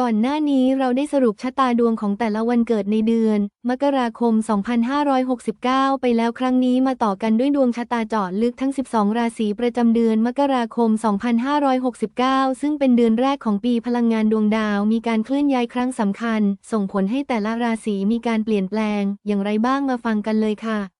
ก่อนหน้านี้เราได้สรุปชะตาดวงของแต่ละวันเกิดในเดือน มกราคม 2569 ไปแล้วครั้งนี้มาต่อกันด้วยดวงชะตาเจาะลึกทั้ง 12 ราศีประจำเดือนมกราคม 2569 ซึ่งเป็นเดือนแรกของปีพลังงานดวงดาว มีการเคลื่อนย้ายครั้งสำคัญ ส่งผลให้แต่ละราศีมีการเปลี่ยนแปลง อย่างไรบ้างมาฟังกันเลยค่ะ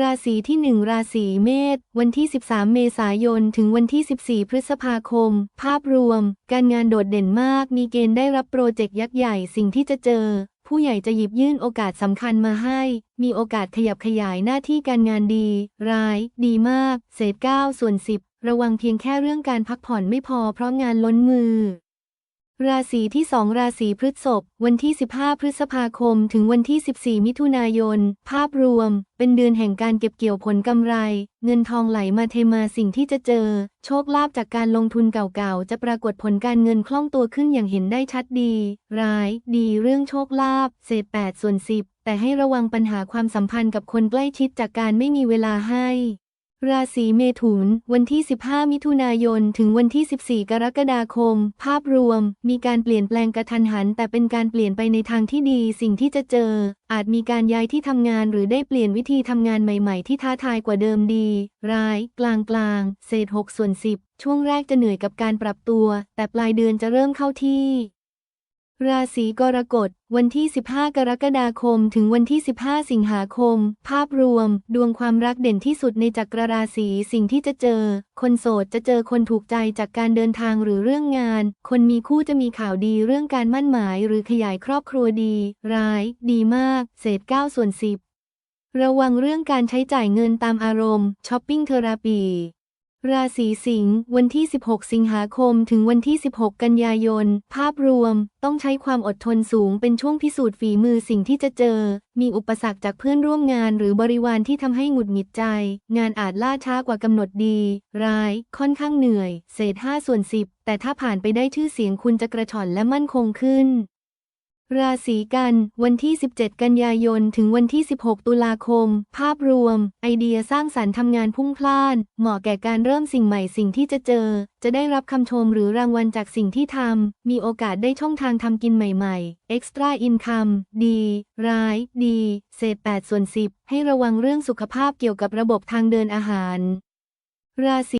ราศีที่ 1 ราศีเมษวันที่ 13 เมษายน ถึงวันที่ 14 พฤษภาคม ภาพรวม การงานโดดเด่นมาก มีเกณฑ์ได้รับโปรเจกต์ยักษ์ใหญ่สิ่งที่จะเจอ ผู้ใหญ่จะหยิบยื่นโอกาสสำคัญมาให้ มีโอกาสขยับขยายหน้าที่การงานดี ร้าย ดีมาก เศษ9ส่วน 10 ระวังเพียงแค่เรื่องการพักผ่อนไม่พอเพราะงานล้นมือ ราศีที่ 2 ราศีพฤษภวันที่ 15 พฤษภาคม ถึงวันที่ 14 มิถุนายน ภาพรวม เป็นเดือนแห่งการเก็บเกี่ยวผลกำไร เงินทองไหลมาเทมาสิ่งที่จะเจอ โชคลาภจากการลงทุนเก่าๆ จะปรากฏผลการเงินคล่องตัวขึ้นอย่างเห็นได้ชัดดี ร้าย ดีเรื่องโชคลาภเศษ8ส่วน10 แต่ให้ระวังปัญหาความสัมพันธ์กับคนใกล้ชิดจากการไม่มีเวลาให้ ราศีเมถุน วันที่ 15 มิถุนายน ถึงวันที่ 14 กรกฎาคม ภาพรวม มีการเปลี่ยนแปลงกระทันหัน แต่เป็นการเปลี่ยนไปในทางที่ดี สิ่งที่จะเจอ อาจมีการย้ายที่ทำงานหรือได้เปลี่ยนวิธีทำงานใหม่ๆ ที่ท้าทายกว่าเดิมดี ร้าย กลางกลางเศษ6ส่วน10 ช่วงแรกจะเหนื่อยกับการปรับตัว แต่ปลายเดือนจะเริ่มเข้าที่ ราศีกรกฎ วันที่ 15 กรกฎาคม ถึงวันที่ 15 สิงหาคม ภาพรวม ดวงความรักเด่นที่สุดในจักรราศีสิ่งที่จะเจอ คนโสดจะเจอคนถูกใจจากการเดินทางหรือเรื่องงาน คนมีคู่จะมีข่าวดีเรื่องการมั่นหมาย หรือขยายครอบครัวดี ร้าย ดีมาก เศษ9ส่วน10 ระวังเรื่องการใช้จ่ายเงินตามอารมณ์ช้อปปิ้งเทอราปี ราศีสิงห์วันที่ 16 สิงหาคม ถึงวันที่ 16 กันยายน ภาพรวม ต้องใช้ความอดทนสูงเป็นช่วงพิสูจน์ฝีมือสิ่งที่จะเจอ มีอุปสรรคจากเพื่อนร่วมงานหรือบริวารที่ทำให้หงุดหงิดใจ งานอาจล่าช้ากว่ากำหนดดี ร้าย ค่อนข้างเหนื่อย เศษ5ส่วน10 แต่ถ้าผ่านไปได้ชื่อเสียงคุณจะกระฉ่อนและมั่นคงขึ้น ราศีกัน วันที่ 17 กันยายน ถึงวันที่ 16 ตุลาคม ภาพรวม ไอเดียสร้างสรรค์ทำงานพุ่งพล่าน เหมาะแก่การเริ่มสิ่งใหม่สิ่งที่จะเจอ จะได้รับคำชมหรือรางวัลจากสิ่งที่ทำ มีโอกาสได้ช่องทางทำกินใหม่ๆ Extra Income ดี ร้าย ดี เศษ8ส่วน10 ให้ระวังเรื่องสุขภาพเกี่ยวกับระบบทางเดินอาหาร ราศี